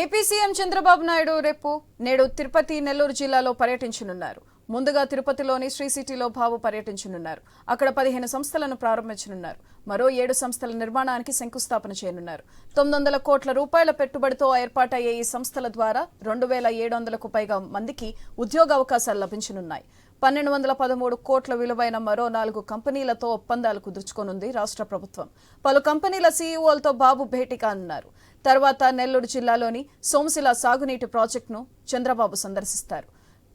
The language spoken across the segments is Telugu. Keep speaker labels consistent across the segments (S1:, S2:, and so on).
S1: ఏపీ సీఎం చంద్రబాబు నాయుడు రేపు నేడు తిరుపతి నెల్లూరు జిల్లాలో పర్యటించనున్నారు. ముందుగా తిరుపతిలోని శ్రీ సిటీలో బాబు పర్యటించనున్నారు. అక్కడ పదిహేను సంస్థలను ప్రారంభించనున్నారు. మరో ఏడు సంస్థల నిర్మాణానికి శంకుస్థాపన చేయనున్నారు. తొమ్మిది వందల కోట్ల రూపాయల పెట్టుబడితో ఏర్పాటయ్యే ఈ సంస్థల ద్వారా రెండు వేల ఏడు వందలకు పైగా మందికి ఉద్యోగ అవకాశాలు లభించనున్నాయి. పన్నెండు వందల పదమూడు కోట్ల విలువైన మరో నాలుగు కంపెనీలతో ఒప్పందాలు కుదుర్చుకోనుంది రాష్ట్ర ప్రభుత్వం. పలు కంపెనీల సీఈఓలతో బాబు భేటీ కానున్నారు. తర్వాత నెల్లూరు జిల్లాలోని సోమశిల సాగునీటి ప్రాజెక్టును చంద్రబాబు సందర్శిస్తారు.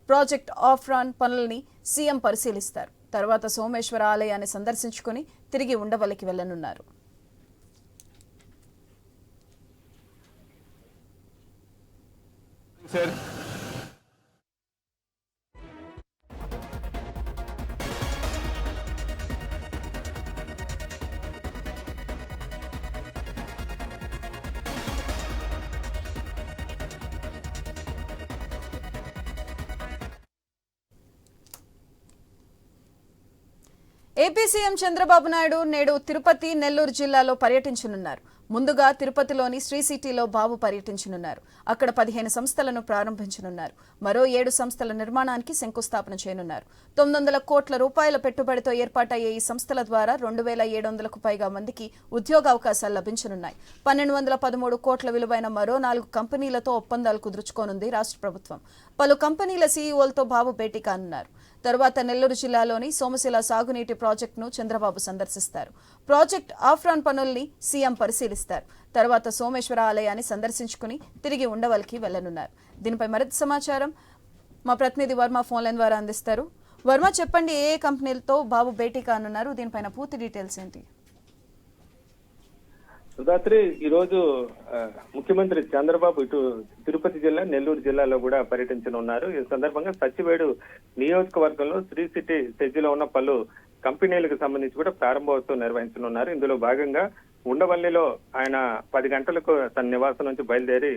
S1: ప్రాజెక్ట్ ఆఫ్ రాన్ సీఎం పరిశీలిస్తారు. తర్వాత సోమేశ్వర ఆలయాన్ని సందర్శించుకుని తిరిగి ఉండవల్లికి వెళ్ళనున్నారు
S2: sir
S1: AP CM Chandrababu Naidu నేడు తిరుపతి నెల్లూరు జిల్లాలో పర్యటించనున్నారు. ముందుగా తిరుపతిలోని శ్రీ సిటీలో బాబు పర్యటించనున్నారు. అక్కడ పదిహేను సంస్థలను ప్రారంభించనున్నారు. మరో ఏడు సంస్థల నిర్మాణానికి శంకుస్థాపన చేయనున్నారు. తొమ్మిది వందల కోట్ల రూపాయల పెట్టుబడితో ఏర్పాటయ్యే ఈ సంస్థల ద్వారా రెండు వేల ఏడు వందలకు పైగా మందికి ఉద్యోగ అవకాశాలు లభించనున్నాయి. పన్నెండు వందల పదమూడు కోట్ల విలువైన మరో నాలుగు కంపెనీలతో ఒప్పందాలు కుదుర్చుకోనుంది రాష్ట్ర ప్రభుత్వం. పలు కంపెనీల సీఈఓలతో బాబు భేటీ కానున్నారు. తర్వాత నెల్లూరు జిల్లాలోని సోమశిల సాగునీటి ప్రాజెక్టును చంద్రబాబు సందర్శిస్తారు. ప్రాజెక్ట్ ఆఫ్రాన్ పనుల్ని సీఎం పరిశీలిస్తారు. తర్వాత సోమేశ్వర ఆలయాన్ని సందర్శించుకుని తిరిగి ఉండవల్కి వెళ్ళనున్నారు దీనిపై మరింత సమాచారం మా ప్రతినిధి వర్మ ఫోన్ లైన్ ద్వారా అందిస్తారు. వర్మ చెప్పండి ఏ ఏ కంపెనీలతో బాబు భేటీ కానున్నారు? దీనిపైన పూర్తి డీటెయిల్స్ ఏంటి?
S2: సుధాత్రి ఈరోజు ఆ, ముఖ్యమంత్రి చంద్రబాబు ఇటు తిరుపతి జిల్లా నెల్లూరు జిల్లాలో కూడా పర్యటించనున్నారు. ఈ సందర్భంగా సచివేడు నియోజకవర్గంలో శ్రీ సిటీ సెజ్జిలో ఉన్న పలు కంపెనీలకు సంబంధించి కూడా ప్రారంభోత్సవం నిర్వహించనున్నారు. ఇందులో భాగంగా ఉండవల్లిలో ఆయన పది గంటలకు తన నివాసం నుంచి బయలుదేరి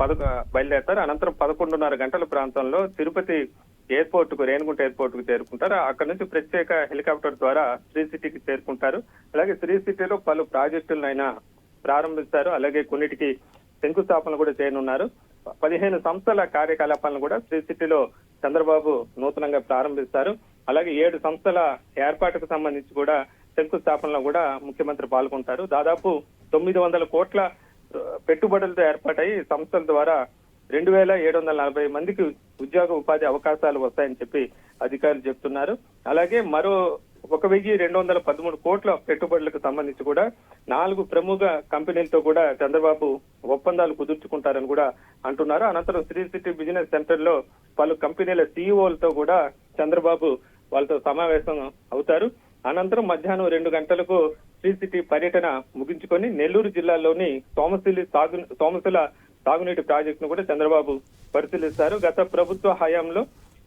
S2: పదకొ బయలుదేరతారు. అనంతరం పదకొండున్నర గంటల ప్రాంతంలో తిరుపతి ఎయిర్పోర్ట్కు రేణిగుంట ఎయిర్పోర్ట్కు చేరుకుంటారు. అక్కడ నుంచి ప్రత్యేక హెలికాప్టర్ ద్వారా శ్రీ సిటీకి చేరుకుంటారు. అలాగే శ్రీ సిటీలో పలు ప్రాజెక్టులను ఆయన ప్రారంభిస్తారు. అలాగే కొన్నిటికి శంకుస్థాపన కూడా చేయనున్నారు. పదిహేను సంస్థల కార్యకలాపాలను కూడా శ్రీ సిటీలో చంద్రబాబు నూతనంగా ప్రారంభిస్తారు. అలాగే ఏడు సంస్థల ఏర్పాటుకు సంబంధించి కూడా శంకుస్థాపనలో కూడా ముఖ్యమంత్రి పాల్గొంటారు. దాదాపు తొమ్మిది వందల కోట్ల పెట్టుబడులతో ఏర్పాటై సంస్థల ద్వారా రెండు వేల ఏడు వందల నలభై మందికి ఉద్యోగ ఉపాధి అవకాశాలు వస్తాయని చెప్పి అధికారులు చెప్తున్నారు. అలాగే మరో ఒక వెయ్యి రెండు వందల పదమూడు కోట్ల పెట్టుబడులకు సంబంధించి కూడా నాలుగు ప్రముఖ కంపెనీలతో కూడా చంద్రబాబు ఒప్పందాలు కుదుర్చుకుంటారని కూడా అంటున్నారు. అనంతరం శ్రీ సిటీ బిజినెస్ సెంటర్లో పలు కంపెనీల సీఈఓలతో కూడా చంద్రబాబు వాళ్ళతో సమావేశం అవుతారు. అనంతరం మధ్యాహ్నం రెండు గంటలకు శ్రీ సిటీ పర్యటన ముగించుకొని నెల్లూరు జిల్లాలోని సోమశిలి సాగు సోమశిల సాగునీటి ప్రాజెక్టును కూడా చంద్రబాబు పరిశీలిస్తారు. గత ప్రభుత్వ హయాంలో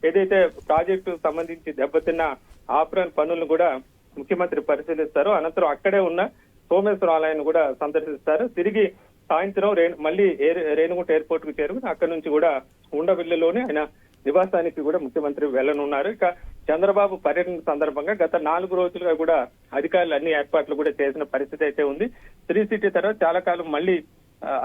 S2: ఏదైతే ప్రాజెక్టు సంబంధించి దెబ్బతిన్న ఆప్రాన్ పనులను కూడా ముఖ్యమంత్రి పరిశీలిస్తారు. అనంతరం అక్కడే ఉన్న సోమేశ్వర ఆలయాన్ని కూడా సందర్శిస్తారు. తిరిగి సాయంత్రం మళ్ళీ ఏ- ఎయిర్పోర్ట్కు చేరుకుని అక్కడి నుంచి కూడా ఉండవిల్లులోనే ఆయన నివాసానికి కూడా ముఖ్యమంత్రి వెళ్ళనున్నారు ఇక చంద్రబాబు పర్యటన సందర్భంగా గత నాలుగు రోజులుగా కూడా అధికారులు అన్ని ఏర్పాట్లు కూడా చేసిన పరిస్థితి అయితే ఉంది. త్రీ సిటీ తర్వాత చాలా కాలం మళ్ళీ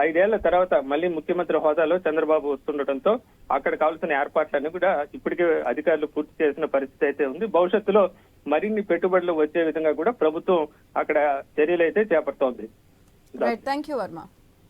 S2: ఐదేళ్ళ తర్వాత మళ్ళీ ముఖ్యమంత్రి హోదాలో చంద్రబాబు వస్తుండటంతో అక్కడ కావాల్సిన ఏర్పాట్లన్నీ కూడా ఇప్పటికే అధికారులు పూర్తి చేసిన పరిస్థితి అయితే ఉంది. భవిష్యత్తులో మరిన్ని పెట్టుబడులు వచ్చే విధంగా కూడా ప్రభుత్వం అక్కడ చర్యలు అయితే చేపడుతోంది
S1: థ్యాంక్ యూ వర్మ